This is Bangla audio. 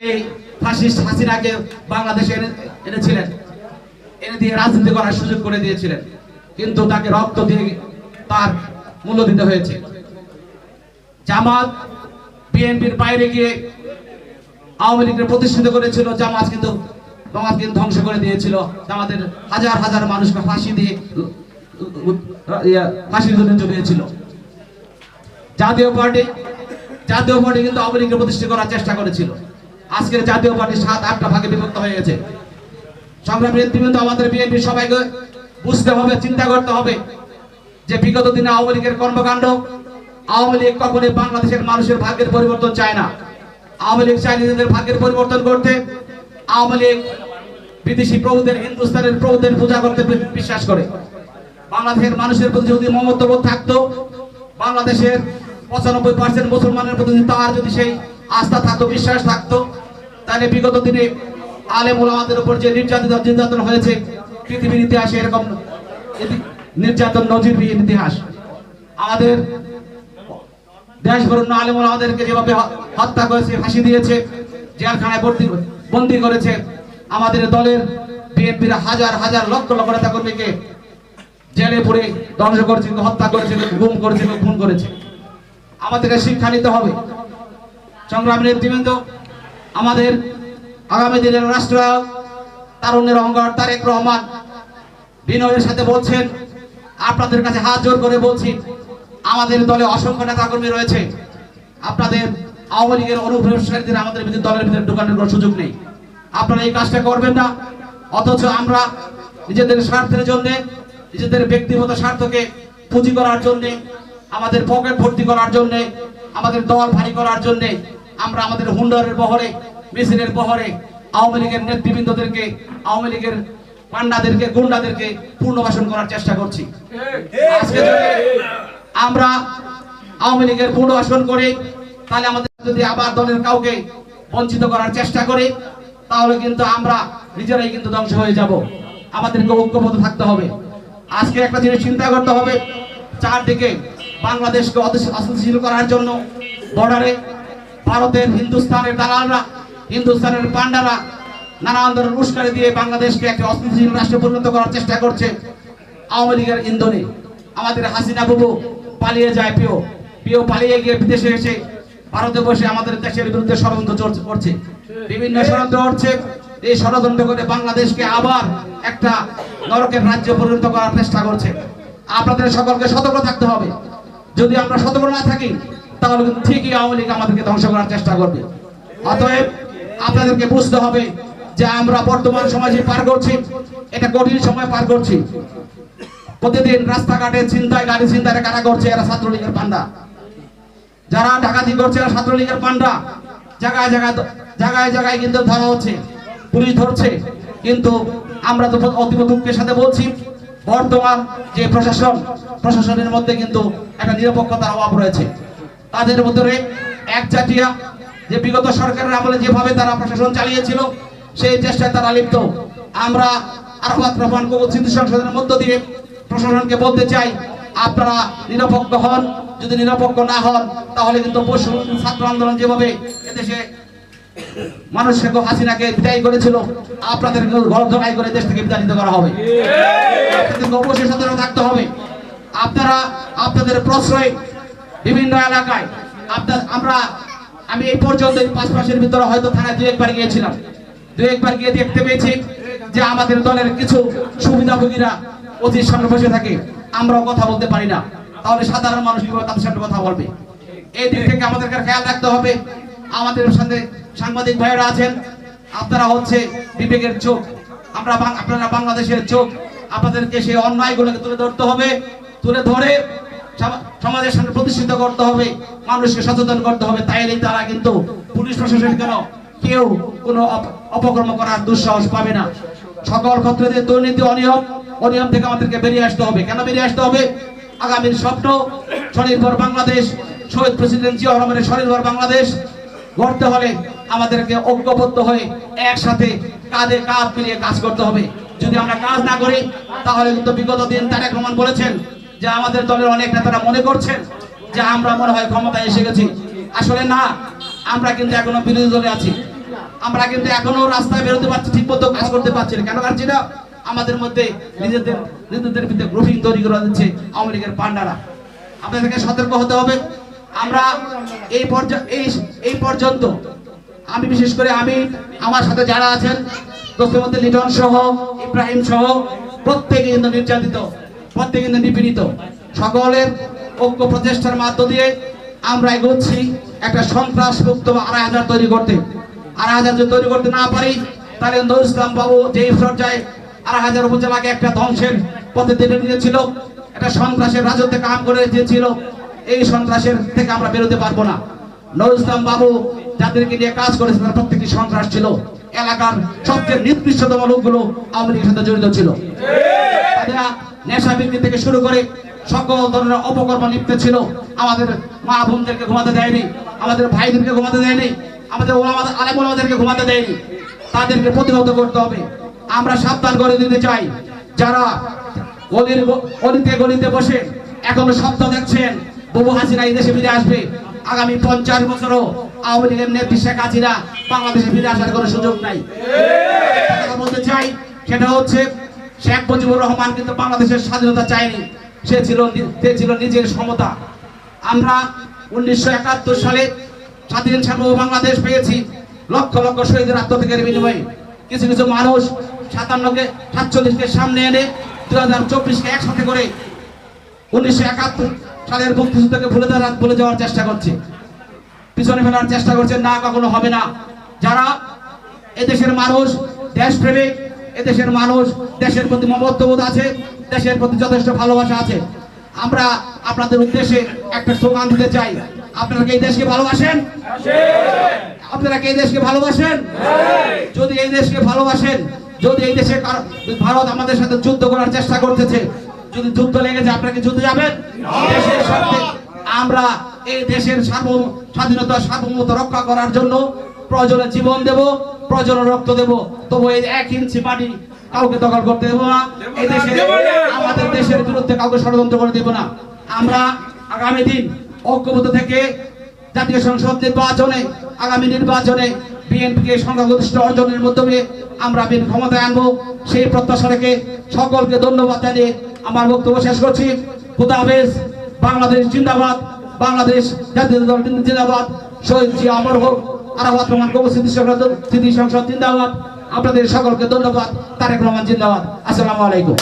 এই হাসিনাকে বাংলাদেশে এনে, এনেছিলেন। এনে দিয়ে রাজনীতি করার সুযোগ করে দিয়েছিলেন। কিন্তু তাকে রক্ত দিয়ে তার মূল্য দিতে হয়েছে। জামাত বিএনপির বাইরে গিয়ে আওয়ামী লীগের প্রতিষ্ঠিত করেছিল। জামাত কিন্তু জামাত কিন্তু ধ্বংস করে দিয়েছিল। জামাতের হাজার হাজার মানুষকে ফাঁসি দিয়ে ফাঁসির জন্য চলিয়েছিল জাতীয় পার্টি জাতীয় পার্টি কিন্তু আওয়ামী লীগকে প্রতিষ্ঠা করার চেষ্টা করেছিল। আজকের জাতীয় পার্টি সাত, আটটা ভাগে বিভক্ত হয়ে গেছে। সংগ্রামী নেতৃবৃন্দ, আমাদের বিএনপি সবাইকে বুঝতে হবে, চিন্তা করতে হবে যে বিগত দিনে আওয়ামী লীগের কর্মকাণ্ড, আওয়ামী লীগ কখনোই বাংলাদেশের মানুষের ভাগ্যের পরিবর্তন চায় না। আওয়ামী লীগ চায় নিজেদের ভাগ্যের পরিবর্তন করতে। আওয়ামী লীগ বিদেশি প্রভুদের, হিন্দুস্তানের প্রভুদের পূজা করতে বিশ্বাস করে। বাংলাদেশের মানুষের প্রতি যদি মমত্ববোধ থাকতো, বাংলাদেশের পঁচানব্বই পার্সেন্ট মুসলমানের প্রতি তার যদি সেই আস্থা থাকতো, বিশ্বাস থাকতো। তাহলে বিগত দিনে আলেম ওলামাদের উপর যে নির্যাতিত, নির্যাতন হয়েছে, পৃথিবীর ইতিহাসে এরকম নির্যাতন, নজিরবিহীন ইতিহাস। আমাদের দেশ বরণ্য আলেম ওলামাদেরকে যেভাবে হত্যা করেছে, ফাঁসি দিয়েছে, জেলখানায় ভর্তি বন্দি করেছে, আমাদের দলের বিএনপির হাজার হাজার লক্ষ লক্ষ নেতা কর্মীকে জেলে পড়ে ধ্বংস করেছিল হত্যা করেছিল গুম করেছিল খুন করেছে। আমাদেরকে শিক্ষা নিতে হবে। সংগ্রামী নেতৃবৃন্দ, আমাদের আগামী দিনের রাষ্ট্র তারুণ্যের অহংকার তারেক রহমান বিনয়ের সাথে বলছেন, আপনাদের কাছে হাত জোর করে বলছি, আমাদের দলে অসংখ্য নেতা কর্মী রয়েছে, আপনাদের আওয়ামী লীগের অনুপ্রবেশকারীদের আমাদের ভিতরে দলের ভিতরে ঢোকানোর কোনো সুযোগ নেই। আপনারা এই কাজটা করবেন না, অথচ আমরা নিজেদের স্বার্থের জন্য, নিজেদের ব্যক্তিগত স্বার্থকে পুঁজি করার জন্যে, আমাদের পকেট ভর্তি করার জন্যে, আমাদের দল ভারী করার জন্য আমরা আমাদের হুন্ডারের বহরে মিছিলের বহরে, আওয়ামী লীগের নেতৃবৃন্দদেরকে, আওয়ামী লীগের পান্ডাদেরকে, গুন্ডাদেরকে পুনর্বাসন করার চেষ্টা করছি। আজকে আমরা আওয়ামী লীগের পুনর্বাসন করে, তাহলে আমাদের যদি আবার দলের কাউকে বঞ্চিত করার চেষ্টা করে, তাহলে কিন্তু আমরা নিজেরাই কিন্তু ধ্বংস হয়ে যাব। আমাদেরকে ঐক্যবদ্ধ থাকতে হবে। আজকে একটা জিনিস চিন্তা করতে হবে, চারদিকে বাংলাদেশকে অস্থিতিশীল করার জন্য, বর্ডারে ভারতের হিন্দুস্তানের দালালরা, হিন্দুস্তানের পান্ডারা নানা আন্দোলন উস্কানি দিয়ে বাংলাদেশকে একটা অস্থিতিশীল রাষ্ট্রে পরিণত করার চেষ্টা করছে আওয়ামী লীগের ইন্ধনে। আমাদের হাসিনা বাবু পালিয়ে যায় পিও পিও পালিয়ে গিয়ে বিদেশে এসে ভারতে বসে আমাদের দেশের বিরুদ্ধে ষড়যন্ত্র করছে। বিভিন্ন ষড়যন্ত্র করছে। এই ষড়যন্ত্র করে বাংলাদেশকে আবার একটা নরকের রাজ্য পরিণত করার চেষ্টা করছে। আপনাদের সকলকে সতর্ক থাকতে হবে। যদি আমরা সতর্ক না থাকি তাহলে ঠিকই আওয়ামী লীগ আমাদেরকে ধ্বংস করার চেষ্টা করবে। অতএব আপনাদেরকে বুঝতে হবে যে আমরা বর্তমান সমাজে পার করছি, এটা কঠিন সময় পার করছি। প্রতিদিন রাস্তাঘাটে চিন্তায় গাড়ি চিন্তায় কারা করছে? এরা ছাত্রলীগের পান্ডা। যারা ডাকাতি করছে, এরা ছাত্রলীগের পান্ডা। জায়গায় জায়গায় জায়গায় জায়গায় কিন্তু ধরা হচ্ছে, পুলিশ ধরছে। কিন্তু আমরা তো অতীব দুঃখের সাথে বলছি, বর্তমান যে প্রশাসন, প্রশাসনের মধ্যে কিন্তু একটা নিরপেক্ষতার অভাব রয়েছে। তাদের ভিতরে একচাটিয়া যে বিগত সরকারের আমলে যেভাবে তারা প্রশাসন চালিয়েছিল, সেই চেষ্টায় তারা লিপ্ত। আমরা আরফাত রহমান কবুল স্মৃতি সংসদের মধ্য দিয়ে প্রশাসনকে বলতে চাই, আপনারা নিরপেক্ষ হন। যদি নিরপেক্ষ না হন, তাহলে কিন্তু পশু ছাত্র আন্দোলন যেভাবে এদেশে মানুষকে হাসিনাকে বিদায় করেছিল আপনাদের জড়াই করে দেশ থেকে বিতাড়িত করা হবে। অবশ্যই সতর্ক থাকতে হবে। আপনারা আপনাদের প্রশ্রয় বিভিন্ন এলাকায় আপনার, আমরা, আমি এই পর্যন্ত এই পাঁচ মাসের ভিতরে হয়তো থানায় দু একবার গিয়েছিলাম। দু একবার গিয়ে দেখতে পেয়েছি যে আমাদের দলের কিছু সুবিধাভোগীরা অতির সামনে বসে থাকে। আমরাও কথা বলতে পারি না। তাহলে সাধারণ মানুষ কীভাবে তাদের সামনে কথা বলবে? এই দিক থেকে আমাদেরকে খেয়াল রাখতে হবে। আমাদের সাথে সাংবাদিক ভাইয়েরা আছেন। আপনারা হচ্ছে বিবেকের চোখ। আমরা আপনারা বাংলাদেশের চোখ। আপনাদেরকে সেই অন্যায়গুলোকে তুলে ধরতে হবে। তুলে ধরে সমাজের সামনে প্রতিষ্ঠিত করতে হবে, মানুষকে সচেতন করতে হবে, তাইলেই তারা কিন্তু পুলিশ প্রশাসন কেন কেউ কোনো অপ- অপকর্ম করার দুঃসাহস পাবে না। সকল ক্ষেত্রে দুর্নীতি অনিয়ম অনিয়ম থেকে আমাদেরকে বেরিয়ে আসতে হবে। কেন বেরিয়ে আসতে হবে? আগামীর স্বপ্ন, স্বনির্ভর বাংলাদেশ, শহীদ প্রেসিডেন্ট জিয়া রহমানের স্বনির্ভর বাংলাদেশ গড়তে হলে আমাদেরকে ঐক্যবদ্ধ হয়ে একসাথে কাঁধে কাঁধ মিলিয়ে কাজ করতে হবে। যদি আমরা কাজ না করি, তাহলে কিন্তু বিগত দিন তারেক রহমান বলেছেন যে আমাদের দলের অনেক নেতারা মনে করছেন যে আমরা মনে হয় ক্ষমতায় এসে গেছি। আসলে না, আমরা কিন্তু এখনও বিরোধী দলে আছি। আমরা কিন্তু এখনও রাস্তায় বেরোতে পারছি ঠিক মতো কাজ করতে পারছি না। কেন? পারছি না আমাদের মধ্যে নিজেদের নিজেদের ভিতরে গ্রুপিং তৈরি করে দিচ্ছে আওয়ামী লীগের পান্ডারা আপনাদেরকে সতর্ক হতে হবে। আমরা এই এই পর্যন্ত আমি বিশেষ করে আমি, আমার সাথে যারা আছেন দোস্তের মধ্যে লিটন সহ, ইব্রাহিম সহ, প্রত্যেকে কিন্তু নির্যাতিত। প্রত্যেকে কিন্তু নিপীড়িত সকলের ঐক্য প্রচেষ্টার মাধ্য দিয়ে আমরা এগোচ্ছি একটা সন্ত্রাস মুক্ত আড়াই হাজার তৈরি করতে। আড়াই হাজার যদি তৈরি করতে না পারি, তাহলে নজরুল ইসলাম বাবু যেই পর্যায়ে আড়াই হাজার উপজেলাকে একটা ধ্বংসের পথে টেনে নিয়েছিল, একটা সন্ত্রাসের রাজত্বে কাম করে দিয়েছিল, এই সন্ত্রাসের থেকে আমরা বেরোতে পারব না। নজরুল ইসলাম বাবু যাদেরকে নিয়ে কাজ করেছে, তারা প্রত্যেকটি সন্ত্রাস ছিল। এলাকার সবচেয়ে নিকৃষ্টতম লোকগুলো আওয়ামী লীগের সাথে জড়িত ছিল। নেশা বিক্রি থেকে শুরু করে সকল ধরনের অপকর্ম লিপ্ত ছিল। আমাদের মা বোনদেরকে ঘুমাতে দেয়নি আমাদের ভাইদেরকে ঘুমাতে দেয়নি আমাদের ওলামা আলেম ওলামাদেরকে ঘুমাতে দেয়নি। তাদেরকে প্রতিহত করতে হবে। আমরা সাবধান করে দিতে চাই। যারা গলির গলিতে গলিতে বসে এখনও স্বপ্ন দেখছেন বহু হাসিনা এই দেশে ফিরে আসবে। আগামী পঞ্চাশ বছরও আওয়ামী লীগের নেত্রী শেখ হাসিনা বাংলাদেশে ফিরে আসার কোনো সুযোগ নাই। বলতে চাই সেটা হচ্ছে শেখ মুজিবুর রহমান কিন্তু বাংলাদেশের স্বাধীনতা চায়নি। সে ছিল সে ছিল নিজের সমতা। আমরা উনিশশো একাত্তর সালে স্বাধীন সার্বভৌম বাংলাদেশ পেয়েছি। লক্ষ লক্ষ শহীদের আত্মত্যাগের বিনিময়ে। কিছু কিছু মানুষ সাতান্নকে, সাতচল্লিশকে সামনে এনে দু হাজার চব্বিশকে একসাথে করে উনিশশো একাত্তর সালের মুক্তিযুদ্ধকে ভুলে দেওয়ার ভুলে যাওয়ার চেষ্টা করছে। পিছনে ফেলার চেষ্টা করছে, না কখনো হবে না। যারা এদেশের মানুষ, দেশপ্রেমিক এদেশের মানুষ দেশের প্রতি মমত্ববোধ আছে, দেশের প্রতি যথেষ্ট ভালোবাসা আছে। আমরা আপনাদের উদ্দেশ্যে একটা স্লোগান দিতে চাই। আপনারা কি এই দেশকে ভালোবাসেন? আপনারা কি এই দেশকে ভালোবাসেন? যদি এই দেশকে ভালোবাসেন, যদি এই দেশে ভারত আমাদের সাথে যুদ্ধ করার চেষ্টা করতেছে, যদি যুদ্ধ লেগেছে আপনারা কি যুদ্ধে যাবেন? দেশের সাথে আমরা এই দেশের সার্বভৌম স্বাধীনতা সার্বভৌমত্ব রক্ষা করার জন্য প্রয়োজনে জীবন দেব প্রয়োজনে রক্ত দেব তবু এই এক ইঞ্চি মাটি কাউকে দখল করতে দেবো না। এই দেশে আমাদের দেশের বিরুদ্ধে কাউকে ষড়যন্ত্র করে দেব না। আমরা আগামী দিন ঐক্যবদ্ধ থেকে জাতীয় সংসদ নির্বাচনে আগামী নির্বাচনে বিএনপিকে সংখ্যাগরিষ্ঠ অর্জনের মাধ্যমে আমরা বিএন ক্ষমতায় আনব। সেই প্রত্যাশা রেখে সকলকে ধন্যবাদ জানিয়ে আমার বক্তব্য শেষ করছি। খুদা বাংলাদেশ জিন্দাবাদ বাংলাদেশ জাতীয় দল জিন্দাবাদ। শহীদ জি আমর হোক। আরাফাত রহমান কবর স্মৃতি সংসদ স্মৃতি সংসদ জিন্দাবাদ। আপনাদের সকলকে ধন্যবাদ। তারেক রহমান জিন্দাবাদ। আসসালামু আলাইকুম।